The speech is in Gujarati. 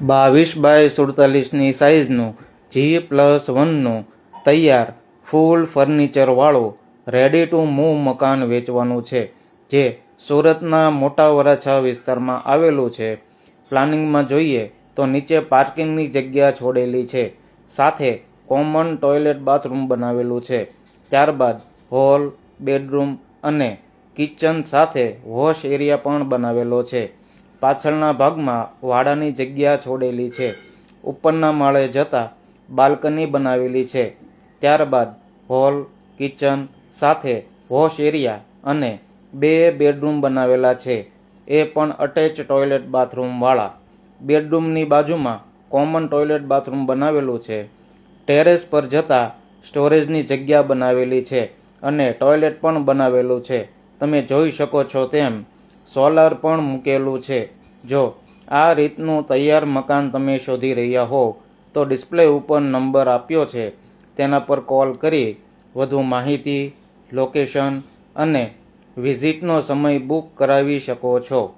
બાવીસ બાય સુડતાલીસની સાઇઝનું જી પ્લસ વનનું તૈયાર ફૂલ ફર્નિચરવાળું રેડી ટુ મૂવ મકાન વેચવાનું છે, જે સુરતના મોટા વરાછા વિસ્તારમાં આવેલું છે. પ્લાનિંગમાં જોઈએ તો નીચે પાર્કિંગની જગ્યા છોડેલી છે, સાથે કોમન ટોયલેટ બાથરૂમ બનાવેલું છે. ત્યારબાદ હોલ બેડરૂમ અને કિચન સાથે વોશ એરિયા પણ બનાવેલો છે. પાછળના ભાગમાં વાડાની જગ્યા છોડેલી છે. ઉપરના માળે જતા બાલ્કની બનાવેલી છે. ત્યારબાદ હોલ, કિચન સાથે વોશ એરિયા અને બે બેડરૂમ બનાવેલા છે. એ પણ અટેચ ટોયલેટ બાથરૂમવાળા બેડરૂમની બાજુમાં કોમન ટોયલેટ બાથરૂમ બનાવેલું છે. ટેરેસ પર જતા સ્ટોરેજની જગ્યા બનાવેલી છે અને ટોયલેટ પણ બનાવેલું છે. તમે જોઈ શકો છો તેમ સોલાર પણ મૂકેલું છે. જો આ રીતનું તૈયાર મકાન તમે શોધી રહ્યા હો, તો ડિસ્પ્લે ઉપર નંબર આપ્યો છે. તેના પર કોલ કરી વધુ માહિતી, લોકેશન અને વિઝિટનો સમય બુક કરાવી શકો છો.